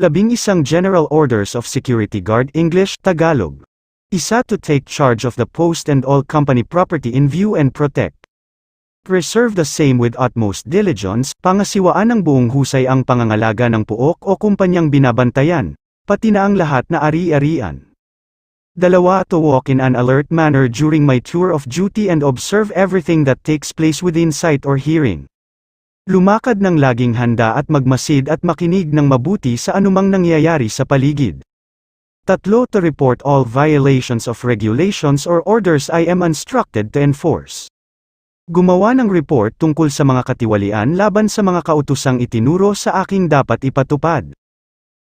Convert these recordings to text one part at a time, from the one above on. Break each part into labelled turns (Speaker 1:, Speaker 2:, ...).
Speaker 1: Labing isang General Orders of Security Guard English, Tagalog. Isa to take charge of the post and all company property in view and protect. Preserve the same with utmost diligence, pangasiwaan ng buong husay ang pangangalaga ng puok o kumpanyang binabantayan, pati na ang lahat na ari-arian. Dalawa to walk in an alert manner during my tour of duty and observe everything that takes place within sight or hearing. Lumakad ng laging handa at magmasid at makinig ng mabuti sa anumang nangyayari sa paligid. Tatlo to report all violations of regulations or orders I am instructed to enforce. Gumawa ng report tungkol sa mga katiwalian laban sa mga kautusang itinuro sa aking dapat ipatupad.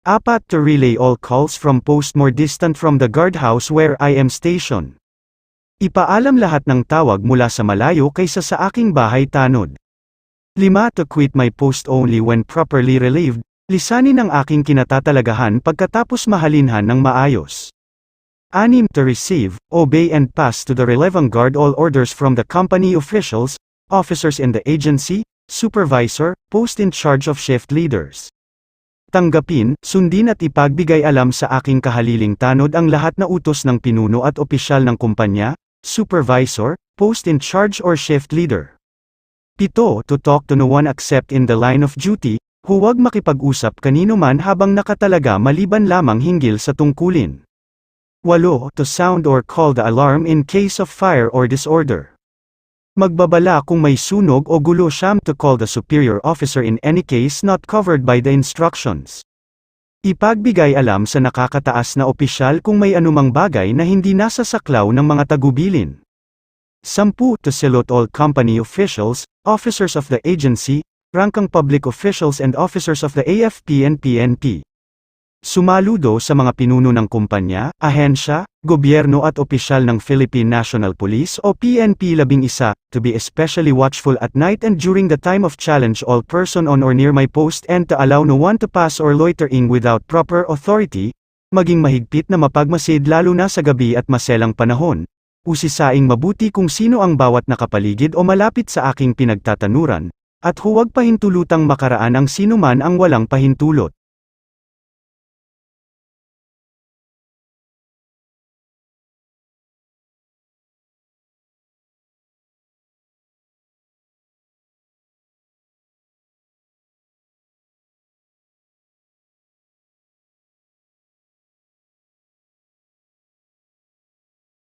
Speaker 1: Apat to relay all calls from post more distant from the guardhouse where I am stationed. Ipaalam lahat ng tawag mula sa malayo kaysa sa aking bahay tanod. Lima to quit my post only when properly relieved, lisanin ang aking kinatatalagahan pagkatapos mahalinhan ng maayos. Anim to receive, obey and pass to the relevant guard all orders from the company officials, officers in the agency, supervisor, post in charge of shift leaders. Tanggapin, sundin at ipagbigay alam sa aking kahaliling tanod ang lahat na utos ng pinuno at opisyal ng kumpanya, supervisor, post in charge or shift leader. Pito, to talk to no one except in the line of duty, huwag makipag-usap kanino man habang nakatalaga maliban lamang hinggil sa tungkulin. Walo, to sound or call the alarm in case of fire or disorder. Magbabala kung may sunog o gulo siyam to call the superior officer in any case not covered by the instructions. Ipagbigay alam sa nakakataas na opisyal kung may anumang bagay na hindi nasa saklaw ng mga tagubilin. Sampu to salute all company officials, officers of the agency, rangkang public officials and officers of the AFP and PNP. Sumaludo sa mga pinuno ng kumpanya, ahensya, gobyerno at opisyal ng Philippine National Police o PNP 11 to be especially watchful at night and during the time of challenge all person on or near my post and to allow no one to pass or loitering without proper authority, maging mahigpit na mapagmasid lalo na sa gabi at maselang panahon, usisaing mabuti kung sino ang bawat nakapaligid o malapit sa aking pinagtatanuran, at huwag pahintulutang makaraan ang sinuman ang walang pahintulot.